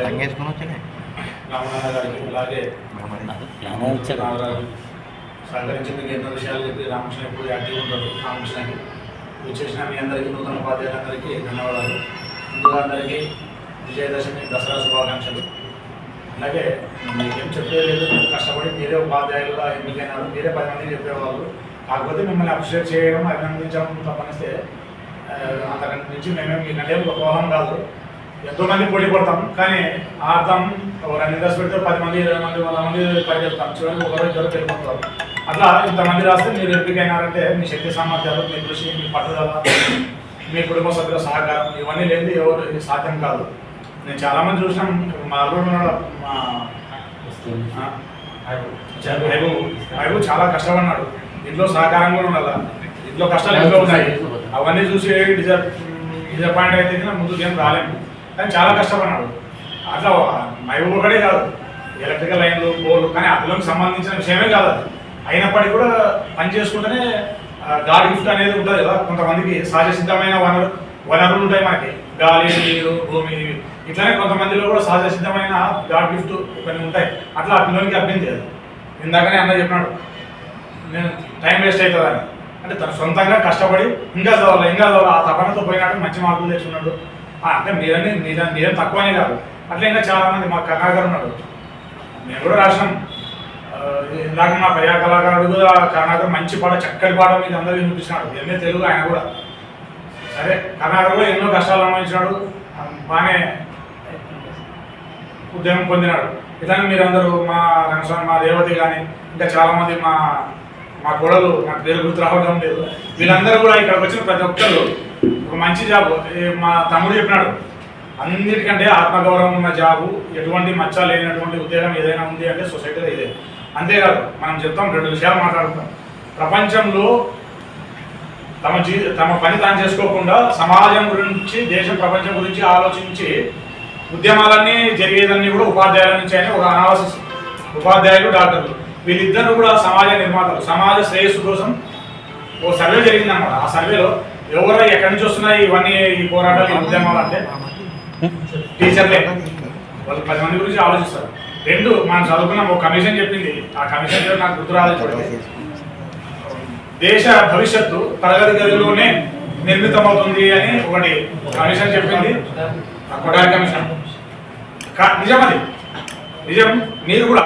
తంగేసుకొని వచ్చానే రామనాథ అలాగే రామరాజు సహకరించి మీకు ఎన్నో విషయాలు చెప్పి రామకృష్ణ ఎప్పుడు యాక్టివ్ ఉంటారు రామకృష్ణకి వచ్చేసిన మీ అందరికీ నూతన ఉపాధ్యాయులందరికీ ధన్యవాదాలు ముందుగా అందరికీ విజయదశమి దసరా శుభాకాంక్షలు అలాగే మీకేం చెప్పలేదు కష్టపడి మీరే ఉపాధ్యాయులుగా ఎన్నికైనారు మీరే పది మందికి చెప్పేవాళ్ళు కాకపోతే మిమ్మల్ని అప్రిషియేట్ చేయడం అభినందించడం తప్పనిస్తే అంతకంటే నుంచి మేమేం మీకంటే ఒక కోహం కాదు ఎంతో మంది పోటీ పడతాం. కానీ ఆ అర్థం ఒక రెండు ఇంట్రెస్ట్ పెడితే పది మంది ఇరవై మంది వంద మంది పైకి వెళ్తాం చివరికి ఒకరో ఇద్దరు వెళ్ళిపోతారు. అట్లా ఇంతమంది రాస్తే మీరు ఎంపికైనారంటే మీ శక్తి సామర్థ్యాలు మీ కృషి మీ పట్టుదల మీ కుటుంబ సభ్యుల సహకారం ఇవన్నీ లేనిది ఎవరు సాధ్యం కాదు. నేను చాలా మంది చూసినాం మా అల్లుడు మా హైబు. చాలా కష్టపడినాడు. ఇంట్లో సహకారం కూడా ఉండాలి. ఇంట్లో కష్టాలు ఇంట్లో ఉన్నాయి. అవన్నీ చూసి డిజర్ డిసప్పాయింట్ అయితే ముందుకు ఏం రాలేము కానీ చాలా కష్టపడినాడు. అట్లా మహబూబ్ ఒకటే కాదు ఎలక్ట్రికల్ లైన్లు పోలు కానీ అందులోకి సంబంధించిన విషయమే కాదు అది. అయినప్పటికీ కూడా పని చేసుకుంటేనే గాడ్ గిఫ్ట్ అనేది ఉంటుంది కదా కొంతమందికి సహజ సిద్ధమైన వనరు వనరులు ఉంటాయి మనకి. గాలి నీరు భూమి ఇట్లానే కొంతమందిలో కూడా సహజ సిద్ధమైన గాడ్ గిఫ్ట్ కొన్ని ఉంటాయి. అట్లా ఆ పిల్లలకి అబ్బింది అది ఇందాకనే అన్న చెప్పినాడు నేను టైం వేస్ట్ అవుతుందని అంటే తను సొంతంగా కష్టపడి ఇంకా చదవాలి ఇంకా చదవాలి. ఆ తపనతో పోయినాడు మంచి మార్కులు తెచ్చుకున్నాడు. అంటే మీరని నిజం నిజం తక్కువనే కాదు. అట్లా ఇంకా చాలామంది మా కర్ణాకర్ ఉన్నాడు. మేము కూడా రాసినాం. ఇందాక మా ప్రజా కళాకారుడు కూడా కర్ణాకర్ మంచి పాట చక్కటి పాట మీద అందరూ వినిపించినాడు ఎంఏ తెలుగు ఆయన కూడా. సరే కర్ణాకర్లో ఎన్నో కష్టాలు అనుభవించినాడు. బాగానే ఉద్యమం పొందినాడు. ఇలానే మీరందరూ మా రంగస్వామి మా రేవతి కానీ ఇంకా చాలామంది మా మా కోడలు నాకు పేరు గుర్తు రావడం లేదు. వీళ్ళందరూ కూడా ఇక్కడికి వచ్చిన ప్రతి ఒక్కరు ఒక మంచి జాబ్. మా తమ్ముడు చెప్పినాడు. అన్నిటికంటే ఆత్మగౌరవం ఉన్న జాబు ఎటువంటి మచ్చ లేనటువంటి ఉద్యోగం ఏదైనా ఉంది అంటే సొసైటీలో ఇదే. అంతేకాదు మనం చెప్తాం రెండు విషయాలు మాట్లాడుతాం. ప్రపంచంలో తమ జీ తమ పని తాను చేసుకోకుండా సమాజం గురించి దేశం ప్రపంచం గురించి ఆలోచించి ఉద్యమాలన్నీ జరిగేదన్నీ కూడా ఉపాధ్యాయుల నుంచి అయినా ఒక అనాలసిస్. ఉపాధ్యాయులు డాక్టర్లు. వీళ్ళిద్దరూ కూడా సమాజ నిర్మాతలు. సమాజ శ్రేయస్సు కోసం ఓ సర్వే జరిగిందన్నమాట. ఆ సర్వేలో ఎవరు ఎక్కడి నుంచి వస్తున్నాయి ఇవన్నీ ఈ పోరాటాలు ఉద్యమాలు అంటే? టీచర్లే. వాళ్ళు పది మంది గురించి ఆలోచిస్తారు. రెండు మనం చదువుకున్నాం ఒక కమిషన్ చెప్పింది. ఆ కమిషన్ పేరు నాకు గుర్తు రాలేదు చూడండి దేశ భవిష్యత్తు తరగతి గదిలోనే నిర్మితమవుతుంది అని ఒకటి కమిషన్ చెప్పింది. ఆ కొడాలి కమిషన్. కా- నిజం అది. నిజం. మీరు కూడా.